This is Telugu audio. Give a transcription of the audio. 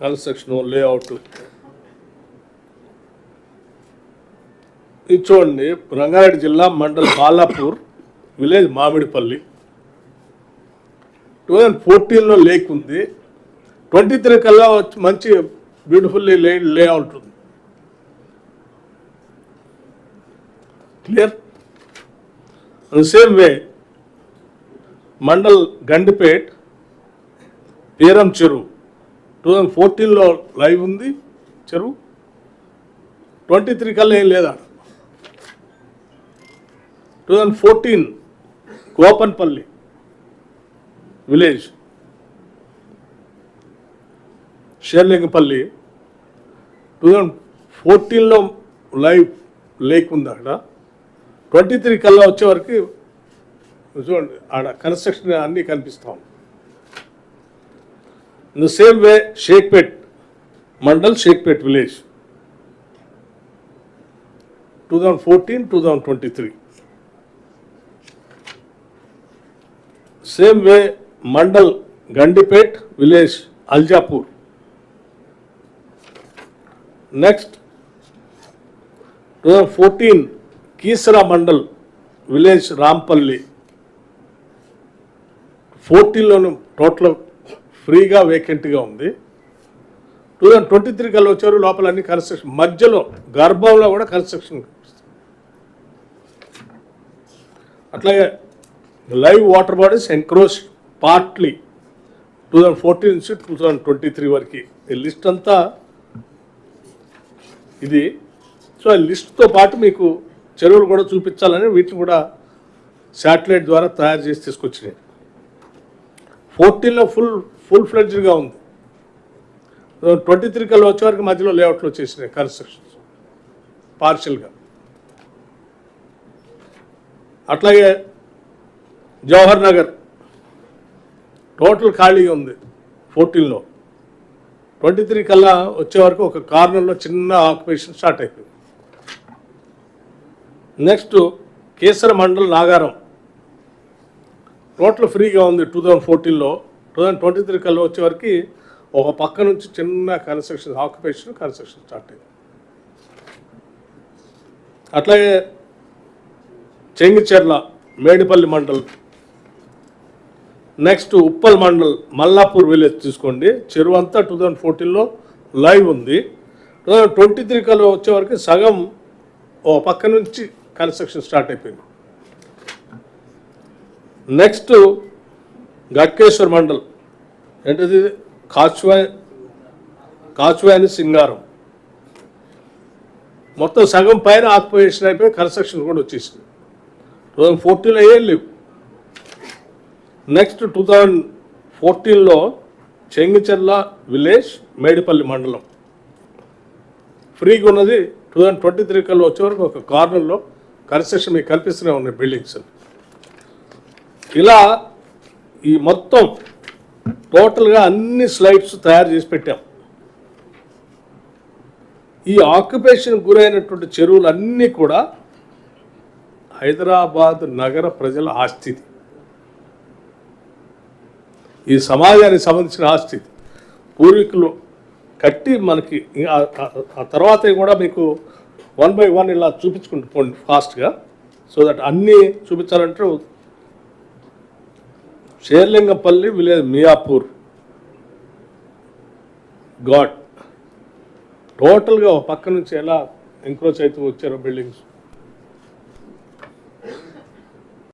Construction layout. ఇది చూడండి రంగారెడ్డి జిల్లా mandal Balapur village Mamidipalli. Two thousand ఫోర్టీన్లో లేక్ ఉంది. ట్వంటీ త్రీ కల్లా మంచి బ్యూటిఫుల్లీ లే లేఅవుట్ ఉంది. Clear? Same way mandal Gandipet Peeram చెరువు. టూ థౌజండ్ ఫోర్టీన్లో లైవ్ ఉంది చెరువు. ట్వంటీ త్రీ కల్లా ఏం లేదా two thousand fourteen Kopanpalli village. Serilingampally. Two thousand ఫోర్టీన్లో లైవ్ లేక్ ఉంది అక్కడ ట్వంటీ త్రీ కల్లా వచ్చే వరకు చూడండి ఆడ కన్స్ట్రక్షన్ అన్నీ కనిపిస్తాం ఉంది. The same way Shaikpet mandal Shaikpet village two thousand fourteen two thousand twenty three same way mandal Gandipet village Aljapur next two thousand ఫ్రీగా వేకెంట్గా ఉంది. టూ థౌజండ్ ట్వంటీ త్రీ కల్లా వచ్చారు లోపల అన్ని కన్స్ట్రక్షన్. మధ్యలో గర్భంలో కూడా కన్స్ట్రక్షన్. అట్లాగే live water bodies encroach partly. Two thousand fourteen నుంచి టూ థౌజండ్ ట్వంటీ త్రీ వరకు. ఈ లిస్ట్ అంతా ఇది. సో ఆ లిస్ట్తో పాటు మీకు చెరువులు కూడా చూపించాలని వీటిని కూడా శాటిలైట్ ద్వారా తయారు చేసి తీసుకొచ్చినాయి. ఫోర్టీన్లో ఫుల్ ఫుల్ ఫ్లెడ్జ్డ్గా ఉంది. ట్వంటీ త్రీ కల్లా వచ్చేవరకు మధ్యలో లేఅవుట్లు వచ్చేసినాయి కన్స్ట్రక్షన్స్. పార్షియల్గా అట్లాగే జవహర్ నగర్. టోటల్ ఖాళీగా ఉంది ఫోర్టీన్లో ట్వంటీ త్రీ కల్లా వచ్చే వరకు ఒక కార్నర్లో చిన్న ఆక్యుపేషన్ స్టార్ట్ అయిపోయింది. నెక్స్ట్ కేసర మండల్ నాగారం. టోటల్ ఫ్రీగా ఉంది టూ థౌజండ్ ఫోర్టీన్లో టూ థౌజండ్ ట్వంటీ త్రీ కల్లా వచ్చే వరకు ఒక పక్క నుంచి చిన్న కన్స్ట్రక్షన్ ఆక్యుపేషన్ కన్స్ట్రక్షన్ స్టార్ట్ అయింది. అట్లాగే చెంగిచెర్ల మేడిపల్లి మండల్. నెక్స్ట్ ఉప్పల్ మండల్ మల్లాపూర్ విలేజ్ తీసుకోండి. చెరువు అంతా టూ థౌజండ్ ఫోర్టీన్లో లైవ్ ఉంది. టూ థౌజండ్ ట్వంటీ త్రీ కల్లా వచ్చేవరకు సగం ఓ పక్క నుంచి కన్స్ట్రక్షన్ స్టార్ట్ అయిపోయింది. నెక్స్ట్ గట్కేశ్వర్ మండల్. రెండోది కాచువా కాచువాని సింగారం. మొత్తం సగం పైన ఆక్యుపేషన్ అయిపోయి కన్స్ట్రక్షన్ కూడా వచ్చేసింది. టూ థౌజండ్ ఫోర్టీన్లో ఏం లేవు. నెక్స్ట్ టూ థౌజండ్ ఫోర్టీన్లో చెంగిచెర్ల విలేజ్ మేడిపల్లి మండలం. ఫ్రీగా ఉన్నది టూ థౌజండ్ ట్వంటీ త్రీ కల్లా వచ్చే వరకు ఒక కార్నర్లో కన్స్ట్రక్షన్ మీకు కల్పిస్తూనే ఉన్నాయి బిల్డింగ్స్ ఇలా ఈ మొత్తం టోటల్గా అన్ని స్లైడ్స్ తయారు చేసి పెట్టాం. ఈ ఆక్యుపేషన్ గురైనటువంటి చెరువులన్నీ కూడా హైదరాబాద్ నగర ప్రజల ఆస్తి. ఈ సమాజానికి సంబంధించిన ఆస్తి. పూర్వీకులు కట్టి మనకి ఆ- ఆ తర్వాత కూడా మీకు వన్ బై వన్ ఇలా చూపించుకుంటూ పోండి ఫాస్ట్గా. సో దట్ అన్నీ చూపించాలంటే షేర్లింగపల్లి విలేజ్ మియాపూర్. ఘాట్ టోటల్గా ఒక పక్క నుంచి ఎలా ఎంక్రోచ్ అవుతూ వచ్చారో బిల్డింగ్స్.